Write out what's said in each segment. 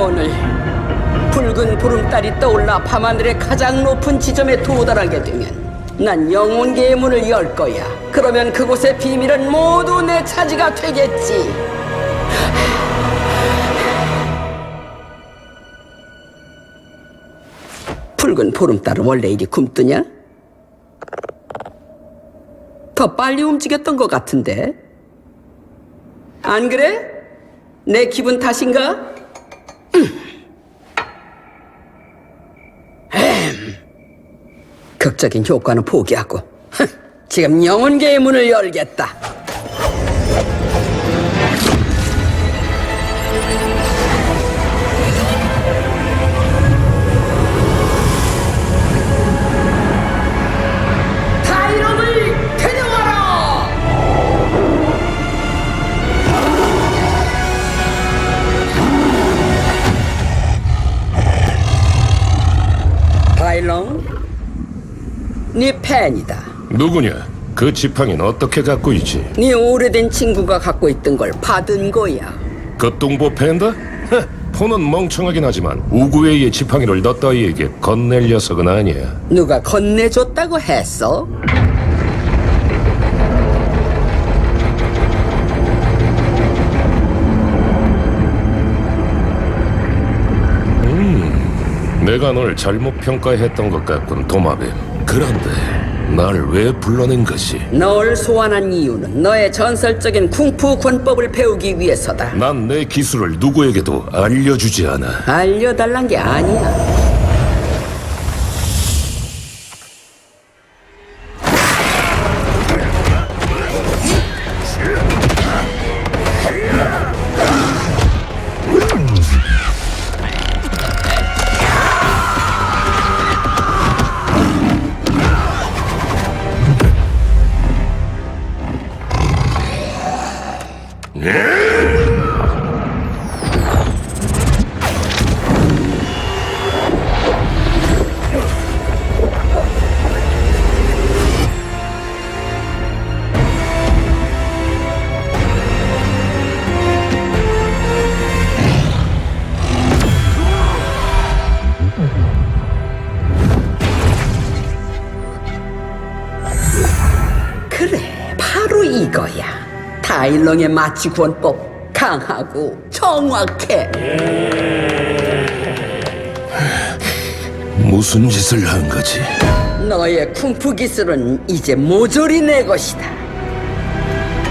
오늘 붉은 보름달이 떠올라 밤하늘의 가장 높은 지점에 도달하게 되면 난 영혼계의 문을 열 거야. 그러면 그곳의 비밀은 모두 내 차지가 되겠지. 붉은 보름달은 원래 이리 굼뜨냐? 더 빨리 움직였던 것 같은데. 안 그래? 내 기분 탓인가? 극적인 효과는 포기하고 흥, 지금 영혼계의 문을 열겠다. 데려와라! 타이런, 네 팬이다. 누구냐? 그 지팡이는 어떻게 갖고 있지? 네 오래된 친구가 갖고 있던 걸 받은 거야. 그 똥보 팬다? 헤, 폰은 멍청하긴 하지만 우구웨이의 지팡이를 너 따위에게 건넬 녀석은 아니야. 누가 건네줬다고 했어? 내가 널 잘못 평가했던 것 같군, 도마뱀. 그런데 날 왜 불러낸 것이? 널 소환한 이유는 너의 전설적인 쿵푸 권법을 배우기 위해서다. 난 내 기술을 누구에게도 알려주지 않아. 알려달란 게 아니야. 그래, 바로 이거야. 타일렁의 마취 구원법 강하고 정확해. 무슨 짓을 한 거지? 너의 쿵푸 기술은 이제 모조리 내 것이다.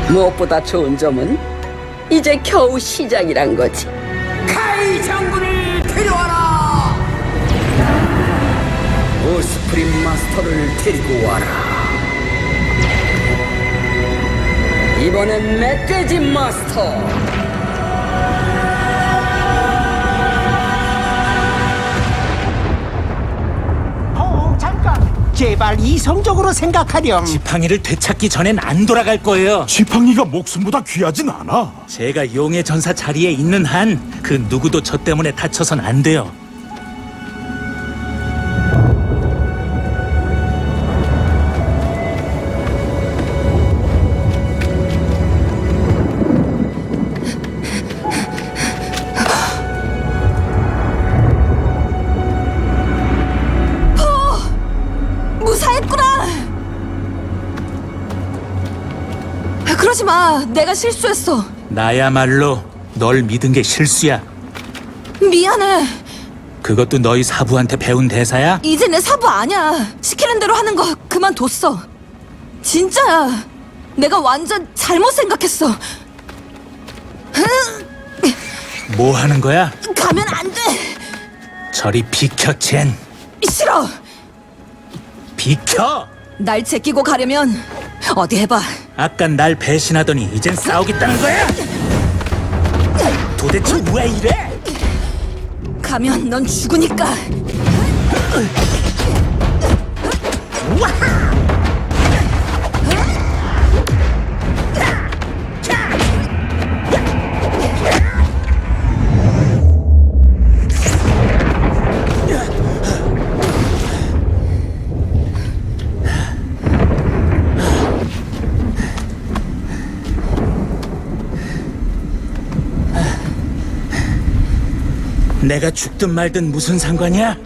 무엇보다 좋은 점은 이제 겨우 시작이란 거지. 카이 장군을 데려와라. 오스프림 마스터를 데리고 와라. 이번엔 멧돼지 마스터. 어, 잠깐. 제발 이성적으로 생각하렴. 지팡이를 되찾기 전엔 안 돌아갈 거예요. 지팡이가 목숨보다 귀하진 않아. 제가 용의 전사 자리에 있는 한 그 누구도 저 때문에 다쳐선 안 돼요. 그러지 마. 내가 실수했어. 나야말로 널 믿은 게 실수야. 미안해. 그것도 너희 사부한테 배운 대사야? 이제 내 사부 아니야. 시키는 대로 하는 거 그만뒀어. 진짜야. 내가 완전 잘못 생각했어. 뭐 하는 거야? 가면 안 돼. 저리 비켜, 젠. 싫어. 비켜! 날 제끼고 가려면 어디 해봐. 아깐 날 배신하더니 이젠 싸우겠다는 거야? 도대체 왜 이래? 가면 넌 죽으니까. 내가 죽든 말든 무슨 상관이야?